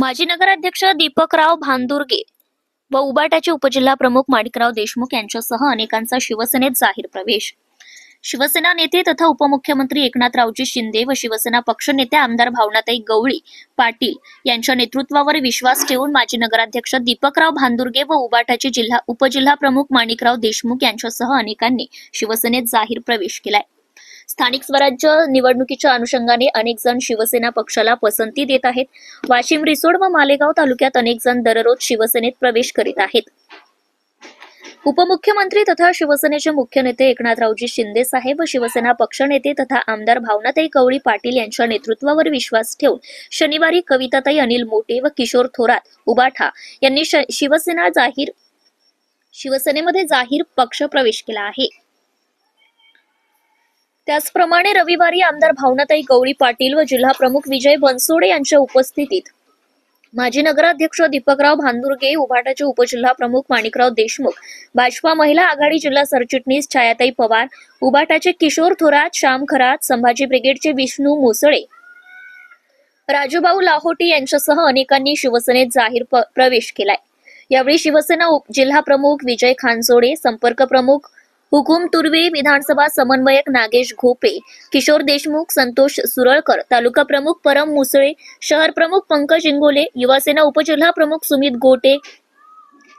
माजी नगराध्यक्ष दीपकराव भांदुर्गे व उबाटाचे उपजिल्हा प्रमुख माणिकराव देशमुख यांच्यासह अनेकांचा शिवसेनेत जाहीर प्रवेश. शिवसेना नेते तथा उपमुख्यमंत्री एकनाथरावजी शिंदे व शिवसेना पक्षनेते आमदार भावनाताई गवळी पाटील यांच्या नेतृत्वावर विश्वास ठेवून माजी नगराध्यक्ष दीपकराव भांदुर्गे व उबाटाचे जिल्हा उपजिल्हा प्रमुख माणिकराव देशमुख यांच्यासह अनेकांनी शिवसेनेत जाहीर प्रवेश केलाय. स्थानिक स्वराज्य निवडणुकीच्या अनुषंगाने अनेक जण शिवसेना पक्षाला पसंती देत आहेत. वाशिम रिसोड व मालेगाव तालुक्यात अनेक जण दररोज शिवसेनेत प्रवेश करीत आहेत. उपमुख्यमंत्री तथा शिवसेनेचे मुख्य नेते एकनाथरावजी शिंदे साहेब व शिवसेना पक्षनेते तथा आमदार भावनाताई कवळी पाटील यांच्या नेतृत्वावर विश्वास ठेवून शनिवारी कविताताई अनिल मोटे व किशोर थोरात उबाठा यांनी श- शिवसेना जाहीर शिवसेनेमध्ये जाहीर पक्ष प्रवेश केला आहे. त्याचप्रमाणे रविवारी आमदार भावनाताई गवळी पाटील व जिल्हा प्रमुख विजय बनसोडे यांच्या उपस्थितीत माजी नगराध्यक्ष दीपकराव भांदुर्गे उभाटाचे उपजिल्हा प्रमुख माणिकराव देशमुख भाजपा महिला आघाडी जिल्हा सरचिटणीस छायाताई पवार उभाटाचे किशोर थोरात श्याम खरात संभाजी ब्रिगेडचे विष्णू मुसळे राजूभाऊ लाहोटी यांच्यासह अनेकांनी शिवसेनेत जाहीर प्रवेश केलाय. यावेळी शिवसेना जिल्हा प्रमुख विजय खानसोडे संपर्क प्रमुख हुकुम तुर्वे विधानसभा समन्वयक नागेश घोपे किशोर देशमुख संतोष सुरळकर तालुका प्रमुख परम मुसळे शहर प्रमुख पंकज इंगोले युवासेना उपजिल्हा प्रमुख सुमित गोटे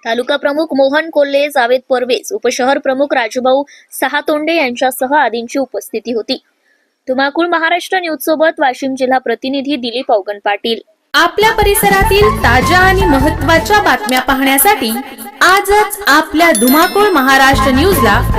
तालुका प्रमुख मोहन कोल्हे जावेद परवेज उपशहर प्रमुख राजूभाऊ सहातोंडे यांच्यासह आदींची उपस्थिती होती. धुमाकूळ महाराष्ट्र न्यूज सोबत वाशिम जिल्हा प्रतिनिधी दिलीप अवगण पाटील. आपल्या परिसरातील ताज्या आणि महत्त्वाच्या बातम्या पाहण्यासाठी आजच आपल्या धुमाकूळ महाराष्ट्र न्यूजला